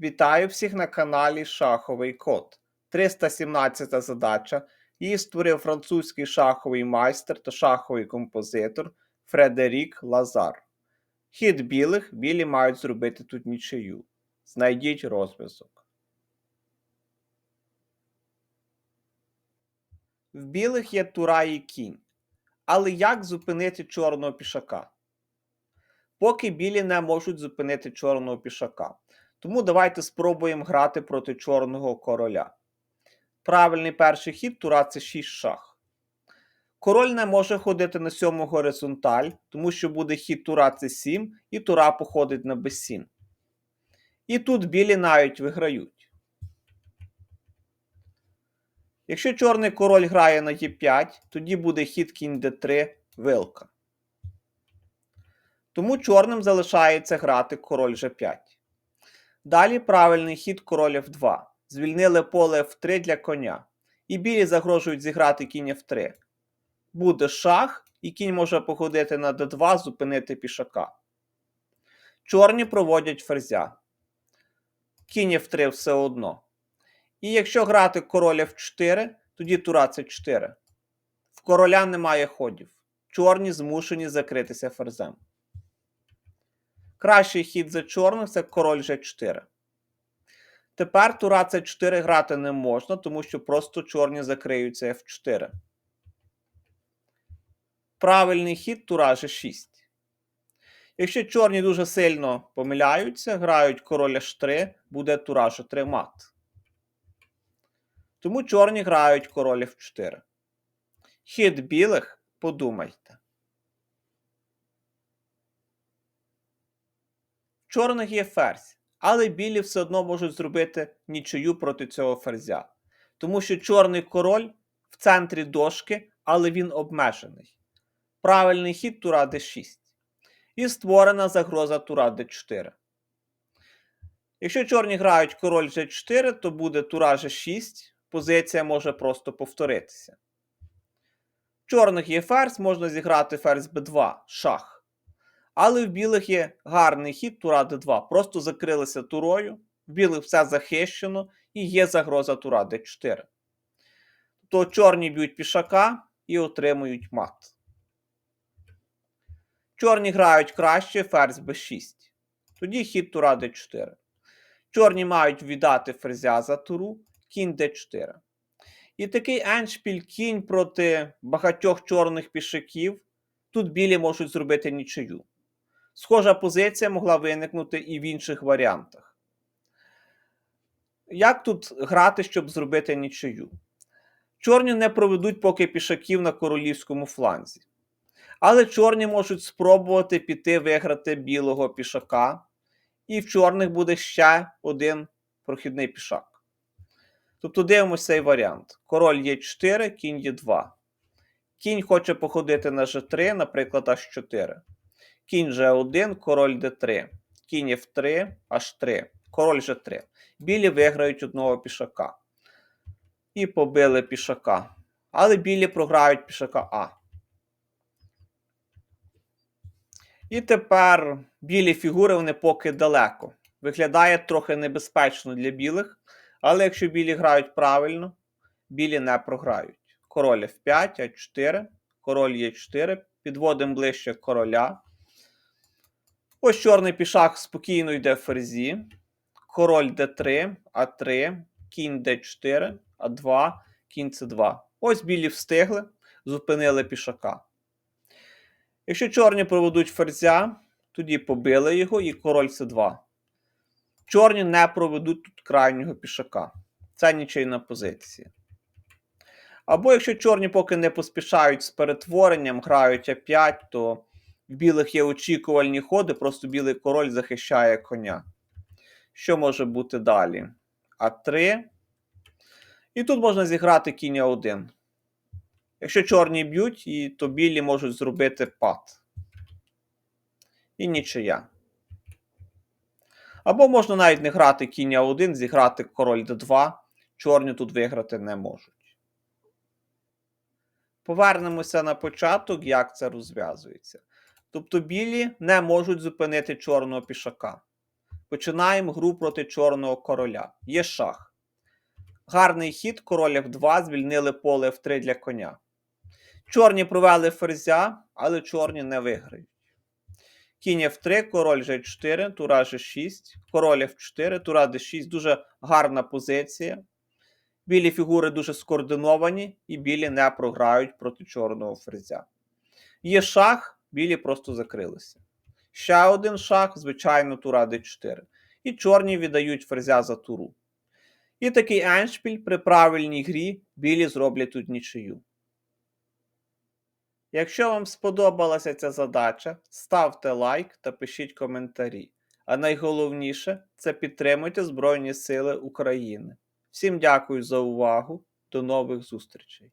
Вітаю всіх на каналі Шаховий Код. 317 задача. Її створив французький шаховий майстер та шаховий композитор Фредерік Лазар. Хід білих білі мають зробити тут нічию. Знайдіть розв'язок. В білих є тура і кінь. Але як зупинити чорного пішака? Поки білі не можуть зупинити чорного пішака. Тому давайте спробуємо грати проти чорного короля. Правильний перший хід тура це 6 шах. Король не може ходити на сьому горизонталь, тому що буде хід тура це 7 і тура походить на b7. І тут білі навіть виграють. Якщо чорний король грає на e5, тоді буде хід кінь d3 вилка. Тому чорним залишається грати король g5. Далі правильний хід король f2. Звільнили поле f3 для коня. І білі загрожують зіграти кінь f3. Буде шах, і кінь може походити на d2, зупинити пішака. Чорні проводять ферзя. Кінь f3 все одно. І якщо грати король f4, тоді тура c4. В короля немає ходів. Чорні змушені закритися ферзем. Кращий хід за чорних це король g4. Тепер тура c4 грати не можна, тому що просто чорні закриються f4. Правильний хід тура g6. Якщо чорні дуже сильно помиляються, грають король h3, буде тура g3 мат. Тому чорні грають король f4. Хід білих подумайте. Чорних є ферзь, але білі все одно можуть зробити нічию проти цього ферзя. Тому що чорний король в центрі дошки, але він обмежений. Правильний хід тура d6. І створена загроза тура d4. Якщо чорні грають король g4, то буде тура g6. Позиція може просто повторитися. Чорних є ферзь, можна зіграти ферзь b2, шах. Але в білих є гарний хід тура d2. Просто закрилися турою, в білих все захищено і є загроза тура d4. То чорні б'ють пішака і отримують мат. Чорні грають краще ферзь b6. Тоді хід тура d4. Чорні мають віддати ферзя за туру, кінь d4. І такий еншпіль кінь проти багатьох чорних пішаків. Тут білі можуть зробити нічию. Схожа позиція могла виникнути і в інших варіантах. Як тут грати, щоб зробити нічию? Чорні не проведуть поки пішаків на королівському фланзі. Але чорні можуть спробувати піти виграти білого пішака, і в чорних буде ще один прохідний пішак. Тобто дивимося цей варіант. Король є 4, кінь є 2. Кінь хоче походити на G3, наприклад, H4. Кінь G1, король d3. Кінь F3, H3, король G3. Білі виграють одного пішака. І побили пішака. Але білі програють пішака А. І тепер білі фігури вони поки далеко. Виглядає трохи небезпечно для білих. Але якщо білі грають правильно, білі не програють. Король F5, А4, король Е4. Підводимо ближче короля. Ось чорний пішак спокійно йде в ферзі. Король d3, А3, кінь d4, А2, кінь С2. Ось білі встигли, зупинили пішака. Якщо чорні проведуть ферзя, тоді побили його і король С2. Чорні не проведуть тут крайнього пішака. Це нічийна позиція. Або якщо чорні поки не поспішають з перетворенням, грають А5, то в білих є очікувальні ходи, просто білий король захищає коня. Що може бути далі? А3. І тут можна зіграти кінь 1 Якщо чорні б'ють, то білі можуть зробити пад. І нічия. Або можна навіть не грати кінь 1 зіграти король d2. Чорні тут виграти не можуть. Повернемося на початок, як це розв'язується. Тобто білі не можуть зупинити чорного пішака. Починаємо гру проти чорного короля. Є шах. Гарний хід, король F2, звільнили поле F3 для коня. Чорні провели ферзя, але чорні не виграють. Кінь F3, король G4, тура G6, король F4, тура D6. Дуже гарна позиція. Білі фігури дуже скоординовані, і білі не програють проти чорного ферзя. Є шах, білі просто закрилися. Ще один шах, звичайно, тура d4. І чорні віддають ферзя за туру. І такий еншпіль при правильній грі білі зроблять тут нічию. Якщо вам сподобалася ця задача, ставте лайк та пишіть коментарі. А найголовніше це підтримуйте Збройні Сили України. Всім дякую за увагу. До нових зустрічей!